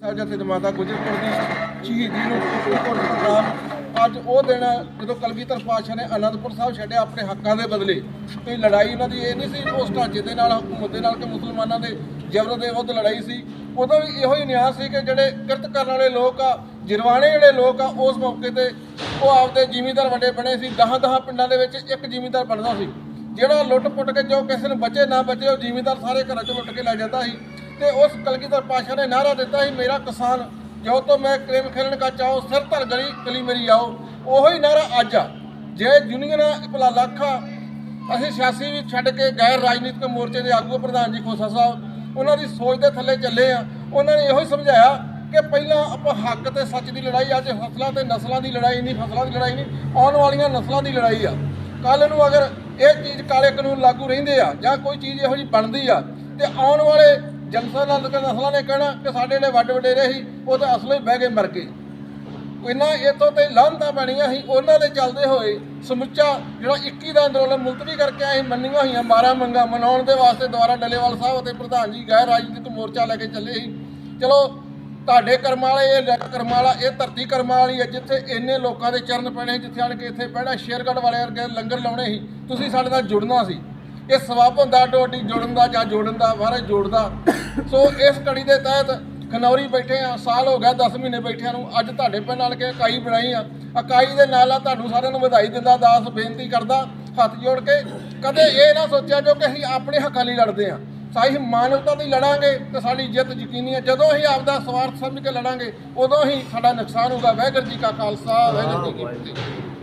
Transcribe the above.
ਸਾਹਿਬ ਜਥੇ ਮਾਤਾ ਗੁਜਰਪੁਰ ਦੀ ਸ਼ਹੀਦੀ ਨੂੰ ਭੁੱਲ ਖਰਾਬ ਅੱਜ ਉਹ ਦਿਨ ਹੈ ਜਦੋਂ ਕਲਗੀਧਰ ਪਾਤਸ਼ਾਹ ਨੇ ਅਨੰਦਪੁਰ ਸਾਹਿਬ ਛੱਡਿਆ ਆਪਣੇ ਹੱਕਾਂ ਦੇ ਬਦਲੇ ਕੋਈ ਲੜਾਈ ਉਹਨਾਂ ਦੀ ਇਹ ਨਹੀਂ ਸੀ ਉਸ ਢਾਂਚੇ ਦੇ ਨਾਲ, ਹਕੂਮਤ ਦੇ ਨਾਲ ਕਿ ਮੁਸਲਮਾਨਾਂ ਦੇ ਜ਼ਬਰ ਦੇ ਵਿਰੁੱਧ ਲੜਾਈ ਸੀ। ਉਦੋਂ ਵੀ ਇਹੋ ਹੀ ਨਿਆਂ ਸੀ ਕਿ ਜਿਹੜੇ ਕਿਰਤ ਕਰਨ ਵਾਲੇ ਲੋਕ ਆ ਜਿਰਵਾਣੇ ਜਿਹੜੇ ਲੋਕ ਆ, ਉਸ ਮੌਕੇ ਤੇ ਉਹ ਆਪਦੇ ਜ਼ਿਮੀਂਦਾਰ ਵੰਡੇ ਬਣੇ ਸੀ। ਦਹਾਂ ਦਹਾਂ ਪਿੰਡਾਂ ਦੇ ਵਿੱਚ ਇੱਕ ਜ਼ਿਮੀਂਦਾਰ ਬਣਦਾ ਸੀ। ਜਿਹੜਾ ਲੁੱਟ ਪੁੱਟ ਕੇ ਜੋ ਕਿਸੇ ਨੂੰ ਬਚੇ ਨਾ ਬਚੇ, ਉਹ ਜ਼ਿਮੀਂਦਾਰ ਸਾਰੇ ਘਰਾਂ ਚੋਂ ਲੁੱਟ ਕੇ ਲੈ ਜਾਂਦਾ ਸੀ। ਤੇ ਉਸ ਕਲਗੀਧਰ ਪਾਸ਼ਾ ਨੇ ਨਾਰਾ ਦਿੱਤਾ ਸੀ, ਮੇਰਾ ਕਿਸਾਨ ਜੋ ਤੋਂ ਮੈਂ ਕ੍ਰੇਮ ਖੇਲਣ ਕਾ ਚਾਹੋ, ਸਿਰ ਧਰ ਗਲੀ ਗਲੀ ਮੇਰੀ ਆਓ। ਉਹੋ ਹੀ ਨਾਰਾ ਅੱਜ ਆ। ਜੇ ਯੂਨੀਅਨ ਭਲਾ ਲੱਖਾ ਅਸੀਂ ਸਿਆਸੀ ਵੀ ਛੱਡ ਕੇ ਗੈਰ ਰਾਜਨੀਤਿਕ ਮੋਰਚੇ ਦੇ ਆਗੂ ਪ੍ਰਧਾਨ ਜੀ ਖੋਸਾ ਸਾਹਿਬ, ਉਹਨਾਂ ਦੀ ਸੋਚ ਦੇ ਥੱਲੇ ਚੱਲੇ ਆ। ਉਹਨਾਂ ਨੇ ਇਹੋ ਹੀ ਸਮਝਾਇਆ ਕਿ ਪਹਿਲਾਂ ਆਪਾਂ ਹੱਕ ਤੇ ਸੱਚ ਦੀ ਲੜਾਈ, ਅੱਜ ਫਸਲਾਂ ਤੇ ਨਸਲਾਂ ਦੀ ਲੜਾਈ ਨਹੀਂ, ਫਸਲਾਂ ਦੀ ਲੜਾਈ ਨਹੀਂ, ਆਉਣ ਵਾਲੀਆਂ ਨਸਲਾਂ ਦੀ ਲੜਾਈ ਆ। ਕੱਲ ਨੂੰ ਅਗਰ ਇਹ ਚੀਜ਼ ਕਾਲੇ ਕਾਨੂੰਨ ਲਾਗੂ ਰਹਿੰਦੇ ਆ ਜਾਂ ਕੋਈ ਚੀਜ਼ ਇਹੋ ਜਿਹੀ ਬਣਦੀ ਆ, ਤੇ ਆਉਣ ਵਾਲੇ ਜਨਤਾ ਨਾਲ ਦੇ ਨਸਲਾਂ ਨੇ ਕਹਿਣਾ ਕਿ ਸਾਡੇ ਨੇ ਵੱਡ ਵਡੇਰੇ ਸੀ, ਉਹ ਤਾਂ ਅਸਲੋਂ ਹੀ ਬਹਿ ਕੇ ਮਰ ਗਏ। ਇਹਨਾਂ ਇਤੋਂ ਤੇ ਲਾਂਤਾਂ ਬਣੀਆਂ ਸੀ, ਉਹਨਾਂ ਦੇ ਚੱਲਦੇ ਹੋਏ ਸਮੁੱਚਾ ਜਿਹੜਾ 21 ਦਾ ਅੰਦੋਲਨ ਮੁਲਤਵੀ ਕਰਕੇ ਆਏ ਮੰਨੀਆਂ ਹੋਈਆਂ ਮਾਰਾ ਮੰਗਾ ਮਨਾਉਣ ਦੇ ਵਾਸਤੇ ਦੁਆਰਾ ਡੱਲੇਵਾਲ ਸਾਹਿਬ ਅਤੇ ਪ੍ਰਧਾਨ ਜੀ ਗੈਰ ਰਾਜਨੀਤਿਕ ਮੋਰਚਾ ਲੈ ਕੇ ਚੱਲੇ ਸੀ। ਚਲੋ, ਤੁਹਾਡੇ ਕਰਮਾਂ ਵਾਲੇ, ਇਹ ਲੈ ਕਰਮਾਂ ਵਾਲਾ, ਇਹ ਧਰਤੀ ਕਰਮਾਂ ਵਾਲੀ ਹੈ, ਜਿੱਥੇ ਇੰਨੇ ਲੋਕਾਂ ਦੇ ਚਰਨ ਪੈਣੇ ਜਿੱਥੇ ਆਣ ਕੇ ਇੱਥੇ ਪਹਿਣਾ ਸ਼ੇਰਗੜ੍ਹ ਵਾਲੇ ਵਰਗੇ ਲੰਗਰ ਲਾਉਣੇ ਸੀ, ਤੁਸੀਂ ਸਾਡੇ ਨਾਲ ਜੁੜਨਾ ਸੀ। ਇਹ ਸਵਾਬ ਹੁੰਦਾ ਡੋਡੀ ਜੁੜਨ ਦਾ ਜਾਂ ਜੋੜਨ ਦਾ ਮਹਾਰਾਜ ਜੋੜਦਾ। ਸੋ ਇਸ ਕੜੀ ਦੇ ਤਹਿਤ ਖਨੌਰੀ ਬੈਠੇ ਆ, ਸਾਲ ਹੋ ਗਿਆ 10 ਮਹੀਨੇ ਬੈਠਿਆਂ ਨੂੰ, ਅੱਜ ਤੁਹਾਡੇ ਪਿੰਡ ਨਾਲ ਕੇ ਇਕਾਈ ਬਣਾਈ ਆ। ਇਕਾਈ ਦੇ ਨਾਲ ਆ, ਤੁਹਾਨੂੰ ਸਾਰਿਆਂ ਨੂੰ ਵਧਾਈ ਦਿੰਦਾ, ਦਾਸ ਬੇਨਤੀ ਕਰਦਾ, ਹੱਥ ਜੋੜ ਕੇ। ਕਦੇ ਇਹ ਨਾ ਸੋਚਿਆ ਜੋ ਕਿ ਅਸੀਂ ਆਪਣੇ ਹੱਕਾਂ ਲਈ ਲੜਦੇ ਆ। ਸਾਈ ਮਾਨਵਤਾ ਦੀ ਲੜਾਂਗੇ ਤੇ ਸਾਡੀ ਜਿੱਤ ਯਕੀਨੀ ਹੈ ਜਦੋਂ ਅਸੀਂ ਆਪਦਾ ਸਵਾਰਥ ਸਮਝ ਕੇ ਲੜਾਂਗੇ, ਉਦੋਂ ਹੀ ਸਾਡਾ ਨੁਕਸਾਨ ਹੋਊਗਾ। ਵਾਹਿਗੁਰੂ ਜੀ ਕਾ ਖਾਲਸਾ, ਵਾਹਿਗੁਰੂ ਜੀ ਕੀ ਫਤਿਹ।